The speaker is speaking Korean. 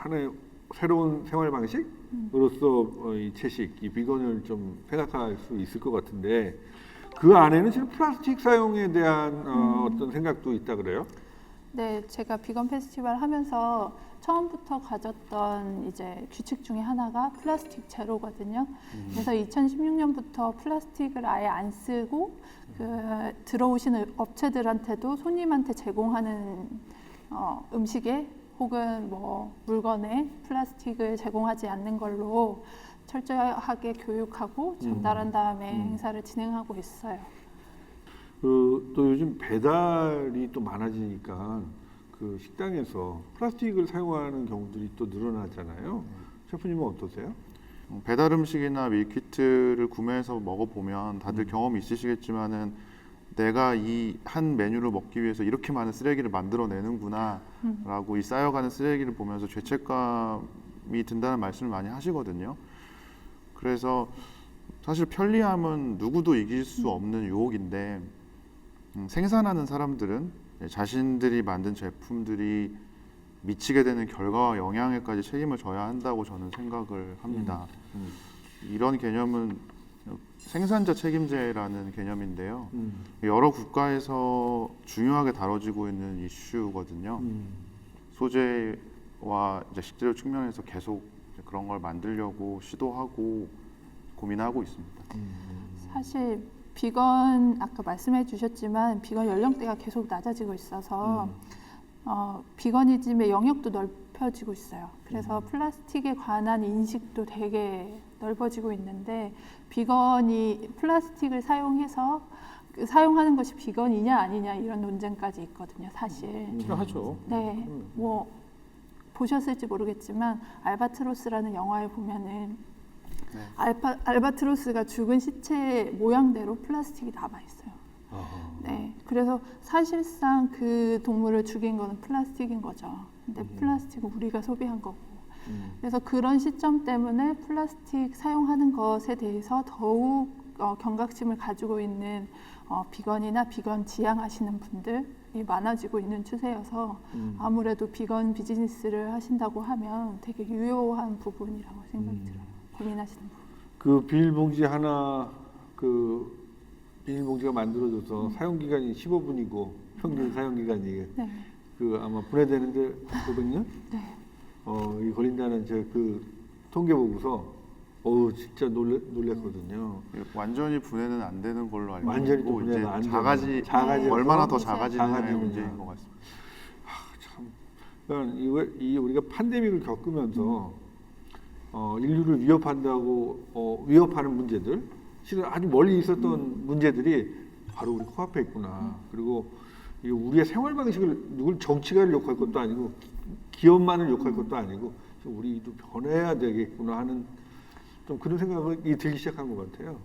하나의 새로운 생활 방식으로서 어, 이 채식, 이 비건을 좀 생각할 수 있을 것 같은데 그 안에는 지금 플라스틱 사용에 대한 어, 어떤 생각도 있다 그래요? 네, 제가 비건 페스티벌 하면서 처음부터 가졌던 이제 규칙 중에 하나가 플라스틱 제로거든요. 그래서 2016년부터 플라스틱을 아예 안 쓰고 그 들어오시는 업체들한테도 손님한테 제공하는 어, 음식에 혹은 뭐 물건에 플라스틱을 제공하지 않는 걸로 철저하게 교육하고 전달한 다음에 음. 행사를 진행하고 있어요. 그 또 요즘 배달이 또 많아지니까 그 식당에서 플라스틱을 사용하는 경우들이 또 늘어나잖아요. 셰프님은 어떠세요? 어, 배달 음식이나 밀키트를 구매해서 먹어보면 다들 경험이 있으시겠지만은 내가 이 한 메뉴를 먹기 위해서 이렇게 많은 쓰레기를 만들어내는구나라고 이 쌓여가는 쓰레기를 보면서 죄책감이 든다는 말씀을 많이 하시거든요. 그래서 사실 편리함은 누구도 이길 수 없는 유혹인데 음, 생산하는 사람들은 자신들이 만든 제품들이 미치게 되는 결과와 영향에까지 책임을 져야 한다고 저는 생각을 합니다. 음. 이런 개념은 생산자 책임제라는 개념인데요. 음. 여러 국가에서 중요하게 다뤄지고 있는 이슈거든요. 음. 소재와 이제 식재료 측면에서 계속 그런 걸 만들려고 시도하고 고민하고 있습니다. 사실 비건 아까 말씀해 주셨지만 비건 연령대가 계속 낮아지고 있어서 음. 어, 비건이즘의 영역도 넓혀지고 있어요. 그래서 플라스틱에 관한 인식도 되게 넓어지고 있는데 비건이 플라스틱을 사용해서 그 사용하는 것이 비건이냐 아니냐 이런 논쟁까지 있거든요. 사실. 필요하죠. 네, 음. 뭐 보셨을지 모르겠지만 알바트로스라는 영화에 보면은 네. 알파, 알바트로스가 죽은 시체 모양대로 플라스틱이 남아 있어요. 네, 그래서 사실상 그 동물을 죽인 거는 플라스틱인 거죠. 근데 음. 플라스틱은 우리가 소비한 거고. 음. 그래서 그런 시점 때문에 플라스틱 사용하는 것에 대해서 더욱 어, 경각심을 가지고 있는 어, 비건이나 비건 지향하시는 분들이 많아지고 있는 추세여서 음. 아무래도 비건 비즈니스를 하신다고 하면 되게 유효한 부분이라고 생각이 음. 들어요. 고민하시는 부분. 그 비닐봉지 하나 그 비닐봉지가 만들어져서 사용 기간이 15분이고 평균 사용 기간이 네, 그 아마 분해되는데 500년 네. 어, 이 걸린다는 제 그 통계 보고서 어우 진짜 놀래 놀랬거든요. 완전히 분해는 안 되는 걸로 알고 완전히 있고 또 이제 분해가 안 되는 작아지 작아져서 얼마나 더 이제 작아지느냐의 작아지느냐. 문제인 것 같습니다. 참, 그러니까 이, 이 우리가 팬데믹을 겪으면서 어, 인류를 위협한다고 어, 위협하는 문제들, 실은 아주 멀리 있었던 문제들이 바로 우리 코앞에 있구나. 그리고 이 우리의 생활 방식을 누굴 정치가를 욕할 것도 아니고 기- 기업만을 욕할 것도 아니고 좀 우리도 변해야 되겠구나 하는 좀 그런 생각이 들기 시작한 것 같아요.